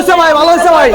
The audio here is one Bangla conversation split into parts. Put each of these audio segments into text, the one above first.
হয়েছে ভাই ভালো হয়েছে ভাই।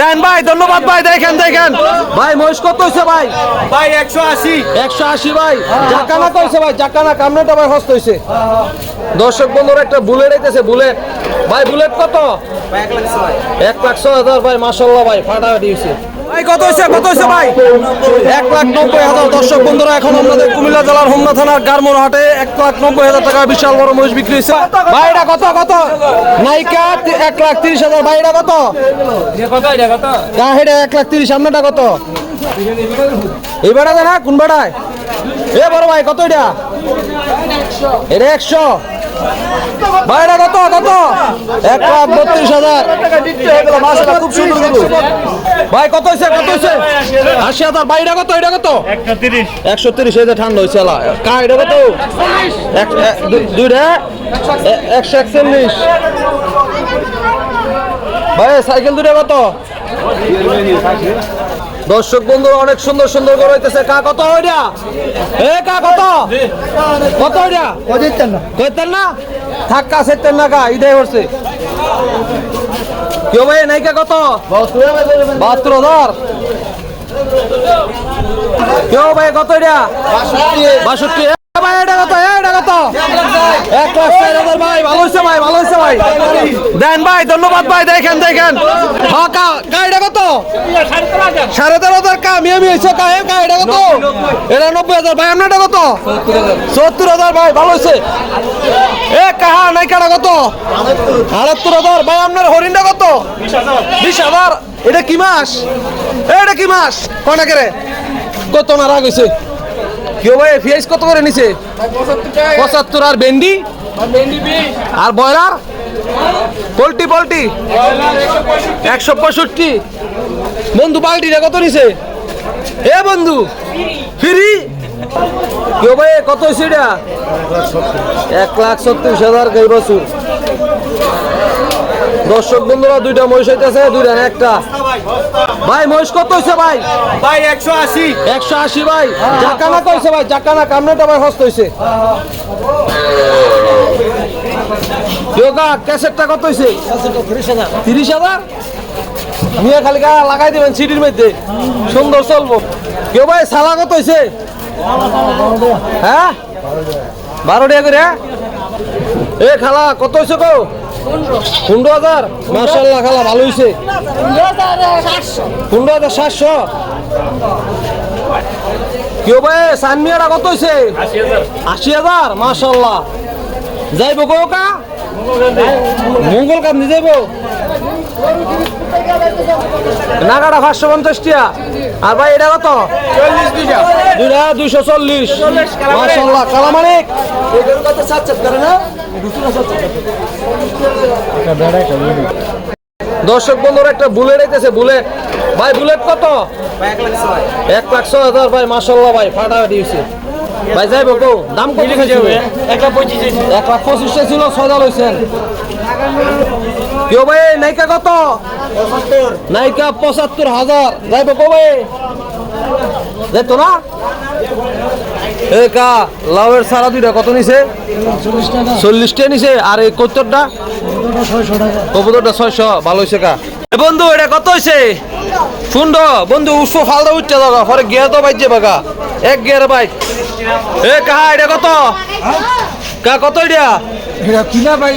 দেন ভাই ধন্যবাদ ভাই দেখেন দেখেন। ভাই মহিষ কত হয়েছে ভাই? ভাই একশো আশি। একশো আশি ভাই। জাকানা কইছে ভাই জাকানা কামনাটা ভাই হস্ত হয়েছে দর্শক বন্ধুরা একটা বুলেট আইতেছে বুলেট। ভাই বুলেট কত? এক লাখ হাজার ভাই মাসাল্লাহ ভাই ফাটা দিয়েছে কত হয়েছে কত হয়েছে ভাই? এক লাখ নব্বই হাজার দর্শক বন্ধুরা, এখন আমাদের কুমিল্লা জেলার হোমনা থানার গারমোর হাটে এক লাখ নব্বই হাজার টাকা বিশাল বড় মহিষ বিক্রি হয়েছে ভাই কত? কত? নাইকা, এক লাখ তিরিশ হাজার। এটা কত? এটা এক লাখ তিরিশ, সামনেটা কত? এই বেড়াতে না কোন বেড়ায়? এ বড় ভাই, কত এটা? এটা একশো। ভাই কত? কত? এক লাখ বত্রিশ হাজার। খুব সুন্দর। ভাই কত হয়েছে কত হয়েছে আশি হাজার। ভাই এটা কত? এটা কত? একশো তিরিশ। একশো তিরিশ এই যে ঠান্ডা হয়েছে এলা কা এটা কত? দুইটা? একশো একচল্লিশ। ভাই সাইকেল দুটা কত? দর্শক বন্ধু অনেক সুন্দর সুন্দর করে হইতেছে। কা কত ওইটা এ কা কত? কত ওইটা কইতেন না? থাক কা সেতেন না কা ইদাই হচ্ছে কেউ ভাই নাইকা কত? বাহাত্তর হাজার। কেউ ভাই কত এটা? বাষট্টি। ভাই, এটা কত? এটা কত? এক হাজার ভাই, ভালো ভাই ভালো ভাই। দেন ভাই, ধন্যবাদ ভাই, দেখেন দেখেন। হ্যাঁ কা কা, এটা কত? সাড়ে তেরো হাজার কা মিয়া মিয়া হয়েছে কা কা, এটা কত? এটা হাজার। ভাই, আপনারটা কত? সত্তর হাজার। ভাই, ভালো হয়েছে কত? আটাত্তর হাজার। ভাই, আপনার হরিণটা কত? বিশ হাজার। এটা কি মাস? এটা কি মাস? কয়টা করে কত না রাগ হয়েছে কেউ ভাই পেঁয়াজ কত করে নিছে? পঁচাত্তর আর ভেন্ডি? আর ব্রয়লার? Poultry poultry? একশো পঁয়ষট্টি। বন্ধু বালতিটা কত নিছে? এ, বন্ধু, ফ্রি? কেউ ভাই কত হয়েছে এটা? এক লাখ হাজার গাই বছর। দর্শক বন্ধুরা দুইটা মহিষ হইতেছে দুইটা একটা। ভাই মহিষ কত হয়েছে ভাই? ভাই একশো আশি। একশো আশি ভাই। জাকানা কইছে ভাই? জাকানা কামনাটা ভাই হস্ত যোগা ক্যাসেটটা কত হয়েছে তিরিশ হাজার? নিয়ে খালি গা লাগাই দেবেন সিটির মধ্যে। সুন্দর চলবো। কেউ ভাই সালা কত হয়েছে হ্যাঁ? বারো টাকা করে? এ খালা, কত হয়েছে কো পনেরো হাজার? মার্শাল্লাহ খালা, ভালো হয়েছে পনেরো হাজার সাতশো। কেউ ভাই, সানমিয়াটা কত হয়েছে আশি হাজার মার্শাল্লাহ যাইব গো কা? মঙ্গল কাম দিয়ে যাইব? নাগাটা পাঁচশো পঞ্চাশ টিয়া আর ভাই এটা কত? দুইটা দুইশো চল্লিশ। কালামানিক দর্শক বন্ধুরা একটা বুলেট আইতেছে বুলেট। ভাই বুলেট কত? এক লাখ ছয় হাজার ভাই মাসাল্লাহ ভাই ফাটা দিয়েছে ভাই যাইব কো দাম কত চাইছিল? একটা পঁচিশ এক লাখ পঁচিশটা ছিল ছয় হাজার হয়েছেন কেউ ভাই, নাইকা কত? নাইকা পঁচাত্তর হাজার। যাইব কো যাইতো না? এ কা, লাউয়ের সারা দুইটা কত নিছে? চল্লিশটা নিছে। আর এই কত্তরটা কবুতরটা ছয়শো, ভালো হয়েছে কা। এ বন্ধু, এটা কত হয়েছে শুনড, বন্ধু উৎস ফালদা উঠছে দাও পরে গিয়ে তো বাইজে বাগা এক গিয়ার বাইক এ কাহা এটা কত? কা, কত এটা? কিনা ভাই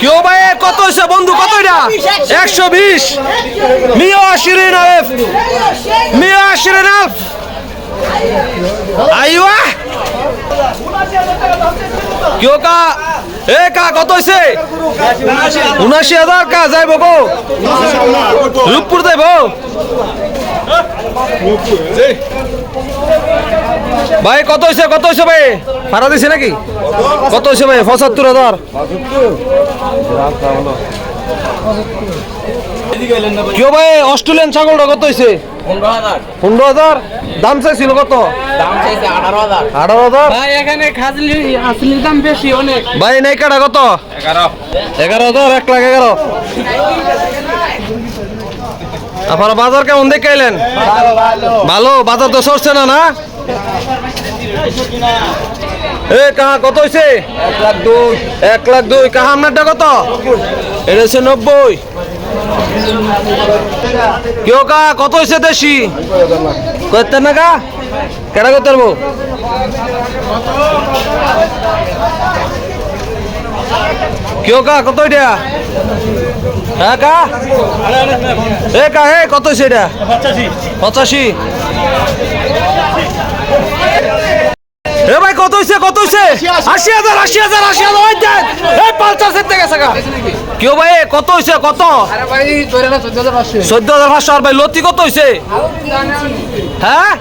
কেউ ভাই কত হয়েছে বন্ধু? কত একশো বিশ। মিয়া আশিরিন আলেফ। মিয়া আশিরিন আলফ। আইওয়া। কা? এ কা, কত হয়েছে উনাশি হাজার কা যাইব গো। রূপপুর যাইব। ভাই কত হয়েছে কত হয়েছে ভাই? ভাড়া দিছে নাকি? কত হয়েছে ভাই? পঁচাত্তর হাজার। কেউ ভাই অস্ট্রেলিয়ান ছাগলটা কত হয়েছে পনেরো হাজার। দাম চাইছিল কত? আঠারো হাজার। ভাই খাজলি আসলির দাম বেশি ভাই নাই কাটা কত? এগারো। হাজার এক লাখ এগারো। আপনারা বাজার কেমন দেখাইলেন ভালো বাজার তো সরছে না না? এ কাহা, কত হয়েছে এক লাখ দুই। এক লাখ দুই। কাহা আপনারটা কত এটা নব্বই। কেউ কা কত হয়েছে দেশি? করতে না কা কেটা করতে পারব? কেউ কা কত এটা হ্যাঁ কা এ কা হে কত হয়েছে এটা? পঁচাশি। এ ভাই কত হইছে কত হাজার আশি হাজার আশি ওই দেন এই পালচার সেট থেকে গা। কেউ ভাই কত হইছে কত? আরে ভাই ধরে না চোদ্দ হাজার পাঁচশো। চোদ্দ হাজার পাঁচশো আর ভাই লতি কত হইছে? হ্যাঁ?